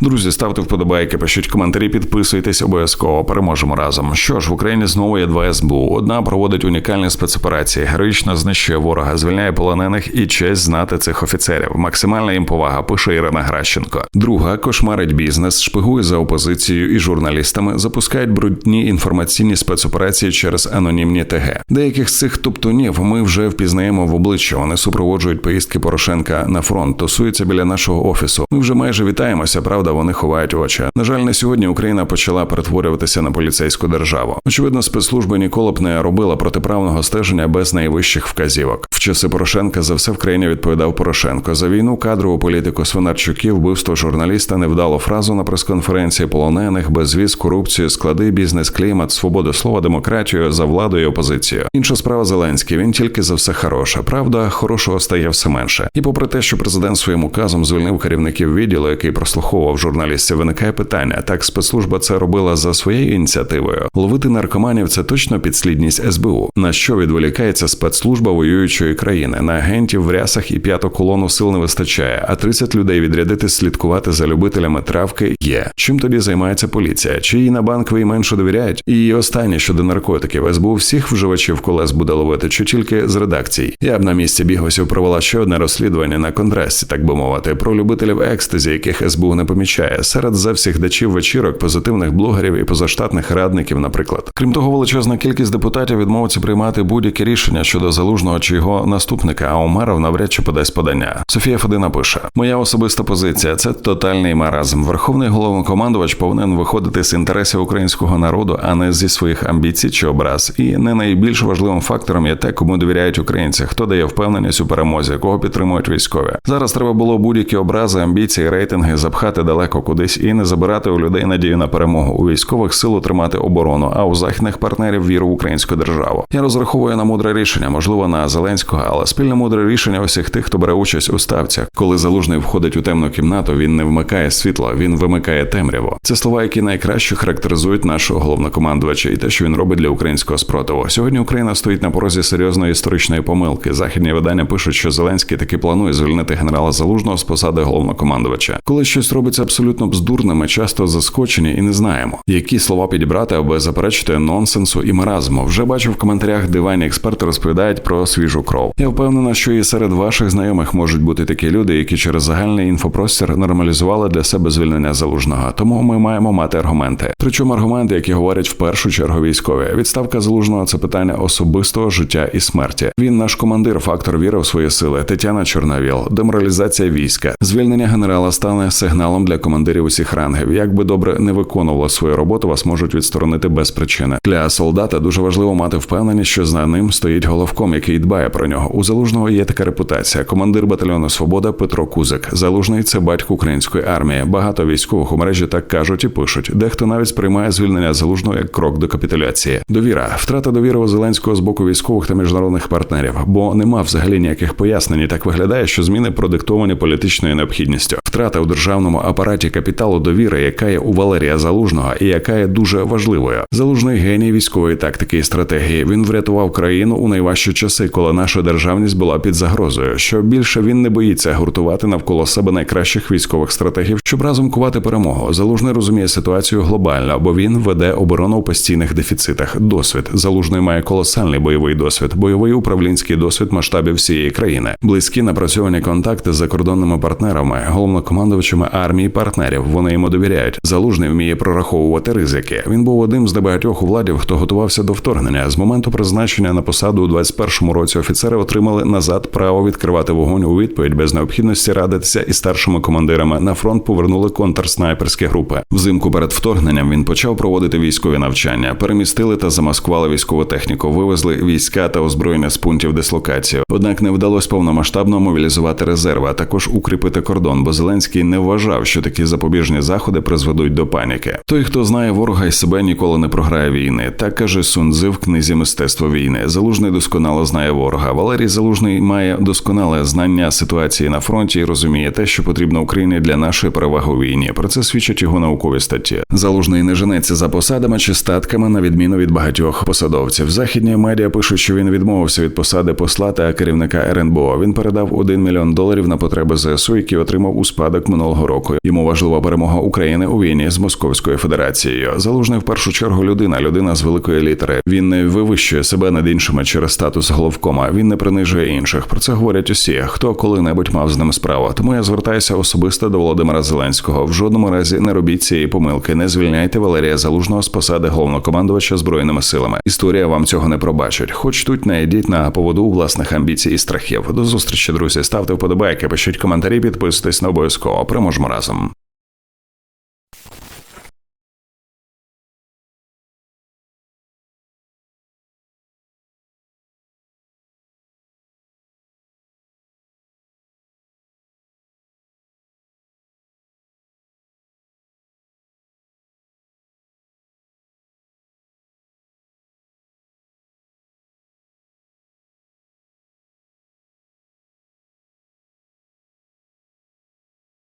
Друзі, ставте вподобайки, пишіть коментарі, підписуйтесь обов'язково. Переможемо разом. Що ж, в Україні знову є два СБУ. Одна проводить унікальні спецоперації, героїчно знищує ворога, звільняє полонених і честь знати цих офіцерів. Максимальна їм повага, пише Ірина Гращенко. Друга кошмарить бізнес, шпигує за опозицією і журналістами, запускають брудні інформаційні спецоперації через анонімні ТГ. Деяких з цих туптунів ми вже впізнаємо в обличчя. Вони супроводжують поїздки Порошенка на фронт, тусуються біля нашого офісу. Ми вже майже вітаємося. Правда, вони ховають очі. На жаль, не сьогодні Україна почала перетворюватися на поліцейську державу. Очевидно, спецслужби ніколи б не робила протиправного стеження без найвищих вказівок. В часи Порошенка за все в країні відповідав Порошенко за війну, кадрову політику Свинарчуків, вбивство журналіста, невдалу фразу на прес-конференції полонених, безвіз, корупцію, склади, бізнес, клімат, свободу слова, демократію за владою і опозицію. Інша справа Зеленський. Він тільки за все хороше. Правда, хорошого стає все менше. І попри те, що президент своїм указом звільнив керівників відділу, який прослуховував журналістів, виникає питання: так спецслужба це робила за своєю ініціативою. Ловити наркоманів це точно підслідність СБУ. На що відволікається спецслужба воюючої країни? На агентів в рясах і п'яту колону сил не вистачає, а 30 людей відрядити слідкувати за любителями травки є. Чим тоді займається поліція? Чи їй на ви менше довіряють? І останнє щодо наркотиків СБУ всіх вживачів колес буде ловити, чи тільки з редакцій. Я б на місці бігосів провела ще одне розслідування на контрасті, так би мовити, про любителів екстазі, яких СБУ не помічає, серед завсігдачів вечірок, позитивних блогерів і позаштатних радників, наприклад. Крім того, величезна кількість депутатів відмовиться приймати будь-які рішення щодо залужного чи його наступника. А Умеров навряд чи подасть подання. Софія Федина пише: Моя особиста позиція це тотальний маразм. Верховний головнокомандувач повинен виходити з інтересів українського народу, а не зі своїх амбіцій чи образ. І не найбільш важливим фактором є те, кому довіряють українці, хто дає впевненість у перемозі, кого підтримують військові. Зараз треба було будь-які образи, амбіції, рейтинги запхати далеко кудись і не забирати у людей надію на перемогу. У військових сил утримати оборону, а у західних партнерів віру в українську державу. Я розраховую на мудре рішення, можливо, на Зеленського, але спільне мудре рішення усіх тих, хто бере участь у ставцях. Коли залужний входить у темну кімнату, він не вмикає світло, він вимикає темряву. Це слова, які найкраще характеризують нашого головнокомандувача і те, що він робить для українського спротиву. Сьогодні Україна стоїть на порозі серйозної історичної помилки. Західні видання пишуть, що Зеленський таки планує звільнити генерала Залужного з посади головнокомандувача. Коли щось робиться абсолютно бздурне, ми часто заскочені і не знаємо, які слова підібрати, аби заперечити нонсенсу і маразму. Вже бачу в коментарях диванні експерти розповідають про свіжу кров. Я впевнена, що і серед ваших знайомих можуть бути такі люди, які через загальний інфопростір нормалізували для себе звільнення залужного. Тому ми маємо мати аргументи. Причому аргументи, які говорять в першу чергу військові. Відставка залужного це питання особистого життя і смерті. Він наш командир, фактор віри в свої сили. Тетяна Чорновіл, деморалізація війська, звільнення генерала стане сигналом для командирів усіх рангів. Як би добре не виконувало свою роботу, вас можуть відсторонити без причини. Для солдата дуже важливо мати впевненість, що за ним стоїть головком, який дбає про нього. У залужного є така репутація. Командир батальйону Свобода Петро Кузик. Залужний це батько української армії. Багато військових у мережі так кажуть і пишуть. Дехто навіть сприймає звільнення залужного як крок до капітуляції. Довіра, втрата довіри у Зеленського з боку військових та міжнародних партнерів, бо нема взагалі ніяких пояснень. І Так виглядає, що зміни продиктовані політичною необхідністю. Втрата у державному апараті капіталу довіри, яка є у Валерія Залужного, і яка є дуже важливою. Залужний геній військової тактики і стратегії. Він врятував країну у найважчі часи, коли наша державність була під загрозою. Що більше він не боїться гуртувати навколо себе найкращих військових стратегів, щоб разом кувати перемогу. Залужний розуміє ситуацію глобально, бо він веде оборону у постійних дефіцитах. Досвід залужний має колосальний бойовий досвід, бойовий управлінський досвід масштабів всієї країни, близькі напрацьовані контакти з закордонними партнерами, головнокомандувачами армії партнерів. Вони йому довіряють. Залужний вміє прораховувати ризики. Він був одним з небагатьох у владі, хто готувався до вторгнення. З моменту призначення на посаду у 21-му році офіцери отримали назад право відкривати вогонь у відповідь без необхідності радитися із старшими командирами. На фронт повернули контрснайперські групи. Взимку перед вторгненням він почав проводити військові навчання, перемістили та замаскували військову техніку, вивезли війська та озброєння з пунктів дислокації. Однак не вдалося повномасштабно мобілізувати резерви, а також укріпити кордон, бо Зеленський не вважав, що такі запобіжні заходи призведуть до паніки. Той, хто знає ворога і себе ніколи не програє війни. Так каже Сунзи в книзі мистецтво війни. Залужний досконало знає ворога. Валерій Залужний має досконале знання ситуації на фронті і розуміє те, що потрібно Україні для нашої переваги у війні. Про це свідчать його наукові статті. Залужний не женеться за посадами чи статками, на відміну від багатьох посадовців. Західні медіа пишуть, що він відмовився від посади посла та керівника РНБО. Він передав 1 мільйон доларів на потреби ЗСУ, які отримав у спадок минулого року. Йому важлива перемога України у війні з Московською Федерацією. Залужний в першу чергу людина, людина з великої літери. Він не вивищує себе над іншими через статус головкома. Він не принижує інших. Про це говорять усі, хто коли-небудь мав з ним справу. Тому я звертаюся особисто до Володимира Зеленського. В жодному разі не робіть цієї помилки. Не звільняйте Валерія Залужного з посади головнокомандувача збройними силами. Історія вам цього не пробачить. Хоч тут не йдіть на поводу власних амбіцій і страхів. До зустрічі, друзі. Ставте вподобайки, пишіть коментарі, підписуйтесь на обов'язково. Переможемо разом.